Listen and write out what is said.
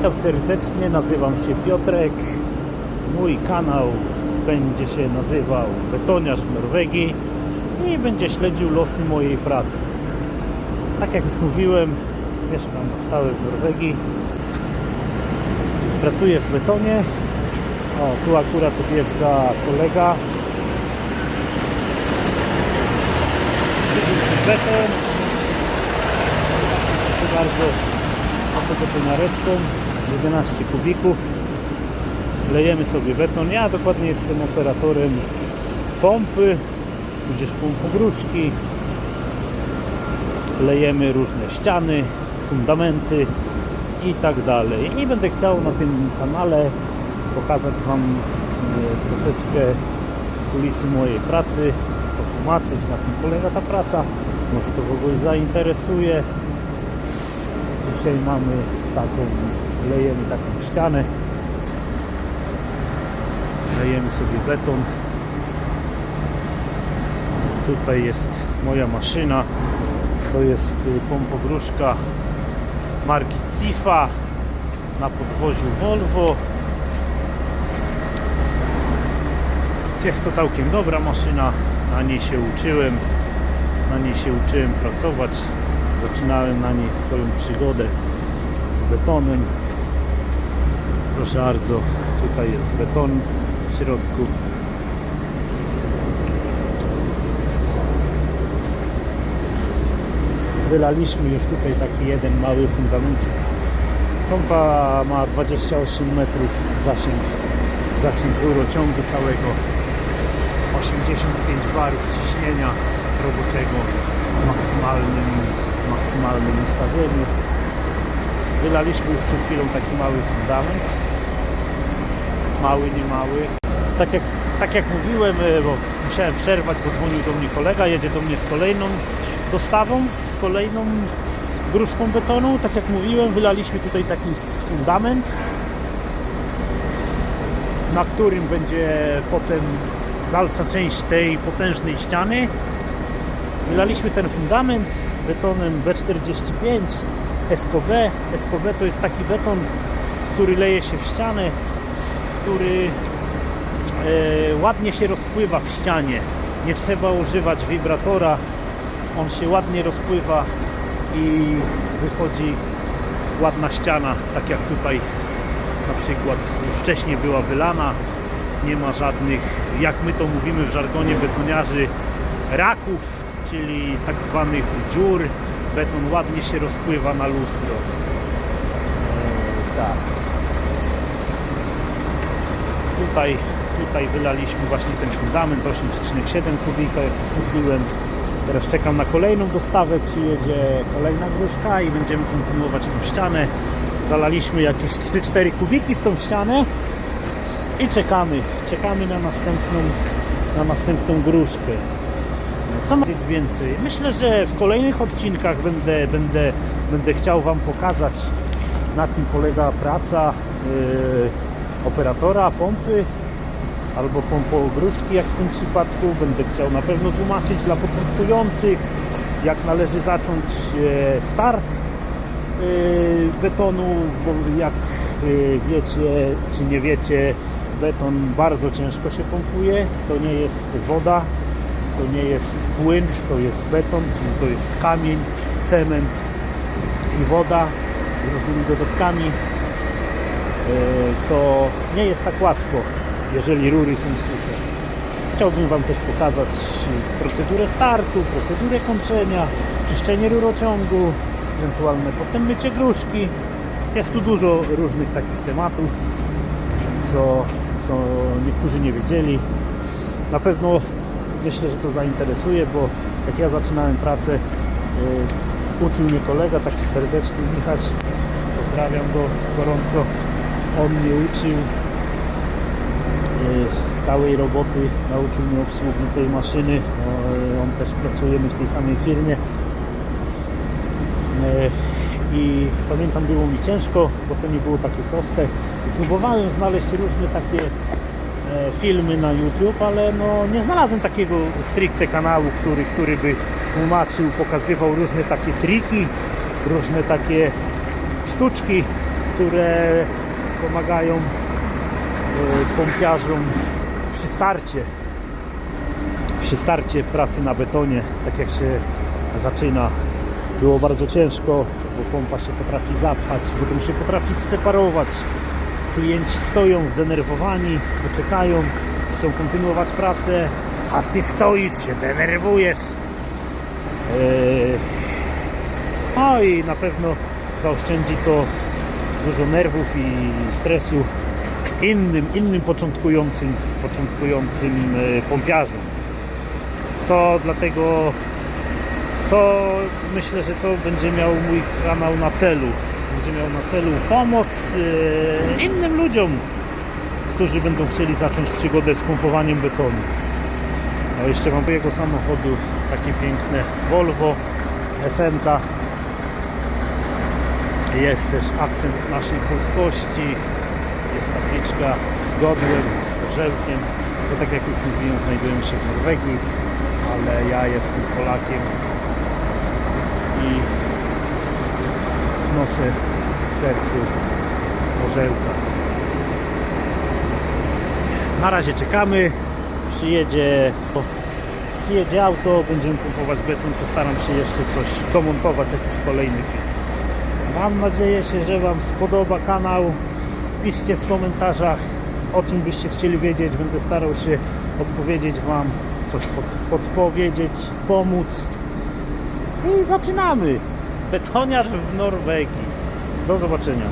Witam serdecznie, nazywam się Piotrek. Mój kanał będzie się nazywał Betoniarz w Norwegii i będzie śledził losy mojej pracy. Tak jak już mówiłem, mieszkam na stałe w Norwegii. Pracuję w betonie. O, tu akurat odjeżdża kolega. Beton. Proszę bardzo, oto betoniareczką 11 kubików. Lejemy sobie beton. Ja dokładnie jestem operatorem pompy tudzież pompogróżki lejemy różne ściany fundamenty i tak dalej. I będę chciał na tym kanale pokazać Wam e, troszeczkę kulisy mojej pracy potłumaczyć na czym polega ta praca. Może to kogoś zainteresuje. Dzisiaj mamy taką, lejemy taką ścianę. Lejemy sobie beton. Tutaj jest moja maszyna. To jest y, pompogróżka marki Cifa na podwoziu Volvo. Jest to całkiem dobra maszyna. Na niej się uczyłem. Na niej się uczyłem pracować zaczynałem na niej swoją przygodę z betonem. Proszę bardzo, tutaj jest beton w środku. Wylaliśmy już tutaj taki jeden mały fundamencik. Pompa ma 28 metrów zasięg, zasięg rurociągu całego. 85 barów ciśnienia roboczego w maksymalnym maksymalnym ustawieniu. Wylaliśmy już przed chwilą taki mały fundament. Mały, nie mały. Tak jak, tak jak mówiłem, e, bo musiałem przerwać, bo dzwonił do mnie kolega, jedzie do mnie z kolejną dostawą, z kolejną gruszką betonu. Tak jak mówiłem, wylaliśmy tutaj taki fundament, na którym będzie potem dalsza część tej potężnej ściany. Wylaliśmy ten fundament betonem B45 SKB. SKB to jest taki beton, który leje się w ścianę, który e, ładnie się rozpływa w ścianie. Nie trzeba używać wibratora. On się ładnie rozpływa i wychodzi ładna ściana, tak jak tutaj na przykład już wcześniej była wylana. Nie ma żadnych, jak my to mówimy w żargonie betoniarzy, raków, czyli tak zwanych dziur. Beton ładnie się rozpływa na lustro. E, tak. Tutaj, tutaj wylaliśmy właśnie ten fundament 8,7 kubika, jak już mówiłem. Teraz czekam na kolejną dostawę, przyjedzie kolejna gruszka i będziemy kontynuować tą ścianę. Zalaliśmy jakieś 3-4 kubiki w tą ścianę i czekamy, czekamy na następną, na następną gruszkę. Co ma powiedzieć więcej? Myślę, że w kolejnych odcinkach będę, będę, będę chciał Wam pokazać na czym polega praca yy, operatora pompy albo pompogróżki jak w tym przypadku. Będę chciał na pewno tłumaczyć dla początkujących jak należy zacząć e, start e, betonu, bo jak e, wiecie czy nie wiecie beton bardzo ciężko się pompuje, to nie jest woda, to nie jest płyn, to jest beton, czyli to jest kamień, cement i woda z różnymi dodatkami. E, To nie jest tak łatwo, jeżeli rury są suche. Chciałbym Wam też pokazać procedurę startu, procedurę kończenia, czyszczenie rurociągu, ewentualne potem mycie gruszki. Jest tu dużo różnych takich tematów, co, co niektórzy nie wiedzieli. Na pewno myślę, że to zainteresuje, bo jak ja zaczynałem pracę, y, uczył mnie kolega, taki serdeczny Michał, pozdrawiam go gorąco. On mnie uczył y, całej roboty, nauczył mnie obsługi tej maszyny. O, On też pracujemy w tej samej firmie. Y, I pamiętam, było mi ciężko, bo to nie było takie proste. Próbowałem znaleźć różne takie filmy na YouTube, ale no, nie znalazłem takiego stricte kanału, który, który by tłumaczył, pokazywał różne takie triki, różne takie sztuczki, które pomagają e, pompiarzom przy starcie przy starcie pracy na betonie, tak jak się zaczyna, było bardzo ciężko, bo pompa się potrafi zapchać, potem się potrafi separować. Klienci stoją zdenerwowani, poczekają, chcą kontynuować pracę, a ty stoisz, się denerwujesz. No i na pewno zaoszczędzi to dużo nerwów i stresu innym, innym początkującym, początkującym e, pompiarzom to dlatego to myślę, że to będzie miał mój kanał na celu. Będzie miał na celu pomoc e, innym ludziom, którzy będą chcieli zacząć przygodę z pompowaniem betonu. A jeszcze mam jego samochodu takie piękne Volvo FMK. Jest też akcent naszej polskości. Jest tabliczka z godłem, z orzełkiem. Bo tak jak już mówiłem, znajdujemy się w Norwegii, ale ja jestem Polakiem i noszę w sercu orzełka. Na razie czekamy. Przyjedzie, przyjedzie auto, będziemy pompować beton. Postaram się jeszcze coś domontować, jakiś kolejny film. Mam nadzieję, się, że Wam spodoba kanał. Piszcie w komentarzach, o czym byście chcieli wiedzieć. Będę starał się odpowiedzieć Wam, coś pod, podpowiedzieć, pomóc. I zaczynamy. Betoniarz w Norwegii. Do zobaczenia.